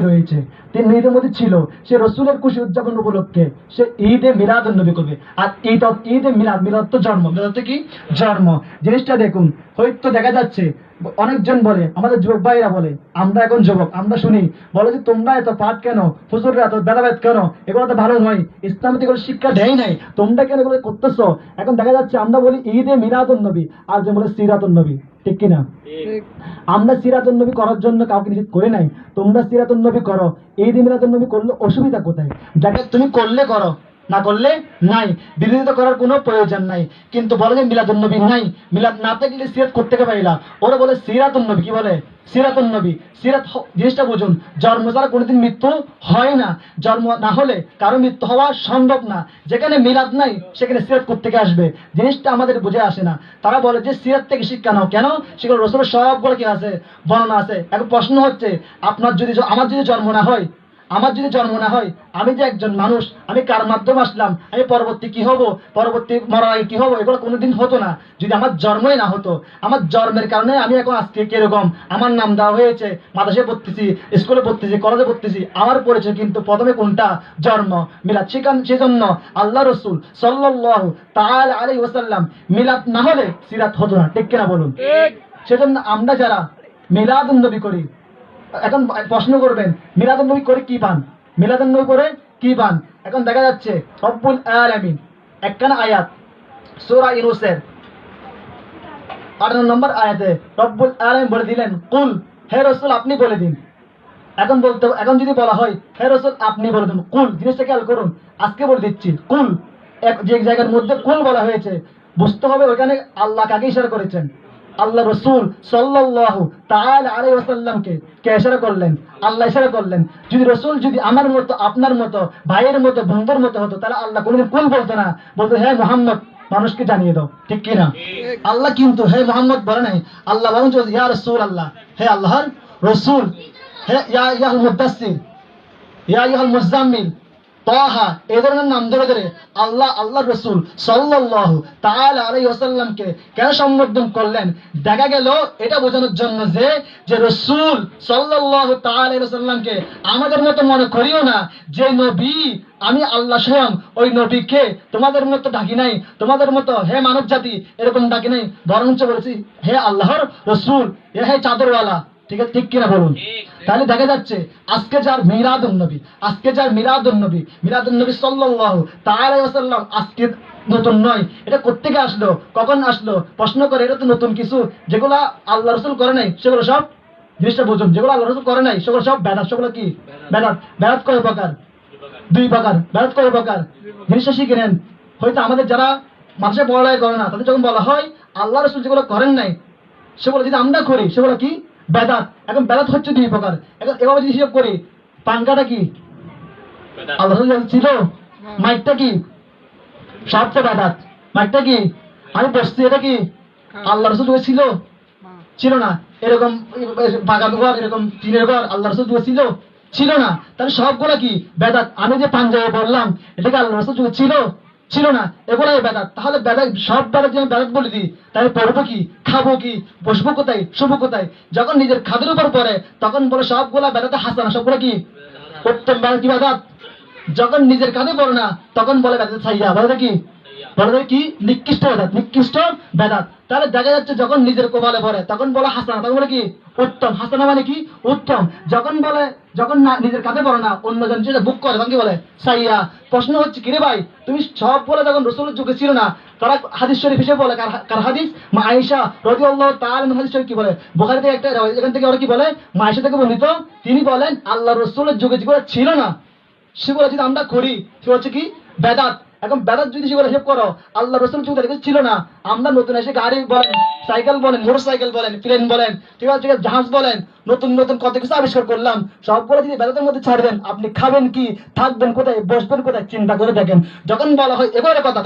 রয়েছে। তিন ঈদের মধ্যে ছিল, সে রসুলের খুশি উদযাপন উপলক্ষে সে ঈদে মিলাদ নবী করবে। আর ঈদ ঈদে মিলাদ মিলাদ তো জন্ম। মিলাদ তো কি? জন্ম। জিনিসটা দেখুন, হয়তো দেখা যাচ্ছে, অনেকজন বলে, আমাদের যুবক ভাইরা বলে, আমরা এখন যুবক, আমরা শুনি, বলে যে, তোমরা এত পাঠ কেন? হুজুররা এত বেদাবেদ কেন? এগুলো তো ভালো নয়। ইসলাম থেকে কোনো শিক্ষা দেয় নাই। তোমরা কেন এগুলো করতেছো? এখন দেখা যাচ্ছে, আমরা বলি ঈদে মিলাদুন নবী, আর যে বলে সিরাতুন নবী। ঠিক কিনা? আমরা সিরাতুন নবী করার জন্য কাউকে নিষেধ করে নাই। তোমরা সিরাতুন নবী করো। এই দিন নবী করলে অসুবিধা কোথায়? যাকে তুমি করলে করো, না করলে নাই। বিরোধিতা করার কোনো প্রয়োজন নাই। কিন্তু বলে যে মিলাদুন নবী নাই। মিলাদ না থাকলে সিরাত করতে পারিলা ওরা বলে সিরাতুন নবী, কি বলে? সিরাতুন নবী, সিরাত জিনিসটা বুঝুন জন্ম ছাড়া কোনোদিন মৃত্যু হয় না জন্ম না হলে কারও মৃত্যু হওয়া সম্ভব না। যেখানে মিলাদ নাই, সেখানে সিরাত করতে আসবে? জিনিসটা আমাদের বুঝে আসে না। তারা বলে যে, সিরাত থেকে শিক্ষা নাও। কেন? সেগুলো রসুলের সবগুলো কি আছে? বর্ণনা আছে। এখন প্রশ্ন হচ্ছে, আপনার যদি আমার যদি জন্ম না হয় আমার যদি জন্ম না হয় আমি যে একজন মানুষ আমি কার মাধ্যমে আসলাম আমি পরবর্তী কি হব পরবর্তী আগে কি হব এগুলো কোনোদিন হতো না। যদি আমার জন্মই না হতো আমার জন্মের কারণে আমি এখন আজকে কীরকম? আমার নাম দেওয়া হয়েছে মাদ্রাসায় পড়তেছি স্কুলে পড়তেছি কলেজে পড়তেছি আমার পরিচয় কিন্তু প্রথমে কোনটা? জন্ম মিলাদ। সেখান সেজন্য আল্লাহ রসুল সাল্লাহ তাল আলী ওসাল্লাম মিলাদ না হলে সিরাত হতো না। ঠিক কিনা বলুন? সেজন্য আমরা যারা মিলাদ নবী করি এখন প্রশ্ন করবেন, মিলাদুন নবী করে কি পান? মিলাদুন নবী করে কি পান? এখন দেখা যাচ্ছে, রব্বুল আলামিন একখানা আয়াত, সূরা ইউনূসের আঠারো নম্বর আয়াতে রব্বুল আলামিন বলে দিলেন, কুল, হে রাসূল, আপনি বলে দিন। এখন বলতে, এখন যদি বলা হয়, হে রাসূল, আপনি বলে দিন। কুল, জিনিসটা খেয়াল করুন, আজকে বলে দিচ্ছি, কুল। এক, যে জায়গার মধ্যে কুল বলা হয়েছে, বুঝতে হবে ওখানে আল্লাহ কাকে ইশারা করেছেন। আল্লাহ রসুল সাল্লাল্লাহু তাআলা আলাইহি ওয়াসাল্লামকে কে ইশারা করলেন? আল্লাহ ইশারা করলেন, যদি রসুল যদি আমার মতো, আপনার মতো, ভাইয়ের মতো বন্ধুর মতো হতো, তাহলে আল্লাহ কোনোদিন কুল বলতো না। বলতো হ্যাঁ মোহাম্মদ, মানুষকে জানিয়ে দাও, ঠিক কিনা? আল্লাহ কিন্তু, হে মোহাম্মদ, বলে নাই। আল্লাহ বরং চলছে ইয়া রসুল আল্লাহ হে আল্লাহর রসুল, হে ইয়া ইয়াল মুদাসসির ইয়া ইয়াল মুজাম্মিল তাহা নাম ধরে ধরে আল্লাহ আল্লাহ রসুল কেন সম্বোধন করলেন? দেখা গেল এটা বোঝানোর জন্য যে যে রসুল আমাদের মতো মনে করিও না যে নবী, আমি আল্লাহ স্বয়ং, ওই নবীকে তোমাদের মতো ডাকি নাই, তোমাদের মতো হে মানব জাতি এরকম ডাকি নাই, বরঞ্চ বলেছি, হে আল্লাহর রসুল হে চাদরওয়ালা ঠিক আছে ঠিক কিনা বলুন? তাহলে দেখা যাচ্ছে আজকে যার মিলাদুন নবী আজকে যার মিলাদুন নবী মিলাদুন নবী সাল্লাল্লাহু তাআলা আজকে নতুন নয়। এটা কোত্থেকে আসলো? কখন আসলো? প্রশ্ন করে এটা তো নতুন কিছু। যেগুলো আল্লাহ রসুল করে নাই সেগুলো সব জিনিসটা বুঝুন। যেগুলো আল্লাহ রসুল করে নাই সেগুলো সব বেদাত। সেগুলো কি? বেদাত। বেদাত। কয় প্রকার? দুই প্রকার। বেদাত কয় প্রকার? জিনিসটা শিখে নেন। হয়তো আমাদের যারা মাসে পড়ালেখা করে না তাদের যখন বলা হয় আল্লাহ রসুল যেগুলো করেন নাই সেগুলো যদি আমরা করি সেগুলো কি? বেদাত। এখন বেদাত হচ্ছে দুই প্রকার। এখন এভাবে যদি হিসেব করি পাঙ্কাটা কি? আল্লাহ ছিল? মাইকটা কি? সব তো বেদাত। মাইকটা কি? আমি বসছি এটা কি? আল্লাহ রসুল যুগে ছিল? ছিল না। এরকম বাগান ঘর এরকম টিনের ঘর আল্লাহ রসুল যুগে ছিল? ছিল না। তাহলে সবগুলো কি? বেদাত। আমি যে পাঞ্জাবে বললাম এটা কি আল্লাহ রসুল যুগে ছিল? ছিল না, এগুলাই বেদাত। তাহলে বেদাত, সব বেদাত যদি বেদাত বলে দিই, তাহলে পড়ব কি, খাব কি, বসবো কোথায় শুভ কোথায়? যখন নিজের খাদের উপর পড়ে, তখন বলে সবগুলা বেদাতে হাসানা সবগুলো কি? উত্তম বেদাত কি বেদাত। যখন নিজের কাঁধে পড়ে না, তখন বলে বেদাত ছাইয়া বলে কি? বলে কি? নিকৃষ্ট বেদাত। নিকৃষ্ট বেদাত। তাহলে দেখা যাচ্ছে যখন নিজের কোবালে পড়ে তখন বলে হাসানা, তখন বলে কি? উত্তম। হাসানা মানে কি? উত্তম। যখন বলে, যখন না, নিজের কাঁধে পড়ে না অন্যজন যেটা বুক করে, তখন কি বলে? সাইয়া, প্রশ্ন হচ্ছে, কিরে ভাই, তুমি সব বলে যখন রসুলের যুগে ছিল না। তারা হাদিস শরীফ হিসেবে বলে, কার হাদিস? মা আয়েশা রাদিয়াল্লাহু তাআলা হাদিস শরীফ কি বলে? বুখারী থেকে একটা এখান থেকে ওরা কি বলে? মা আয়েশা থেকে বর্ণিত, তিনি বলেন আল্লাহ রসুলের যুগে যেগুলো ছিল না, সেগুলো যদি আমরা করি, সেগুলো হচ্ছে কি? বেদাত। এখন বেদাত যদি সেগুলো হিসেব করো আল্লাহ রসুল যুগ দেখে ছিল না। আমরা নতুন এসে গাড়ি বলেন সাইকেল বলেন মোটর সাইকেল বলেন প্লেন বলেন ঠিক আছে, জাহাজ বলেন নতুন নতুন কত কিছু আবিষ্কার করলাম। সবগুলো যদি বেদাতের মধ্যে ছাড়বেন আপনি খাবেন কি থাকবেন কোথায় বসবেন কোথায় চিন্তা করে দেখেন। যখন বলা হয় এবারে কথা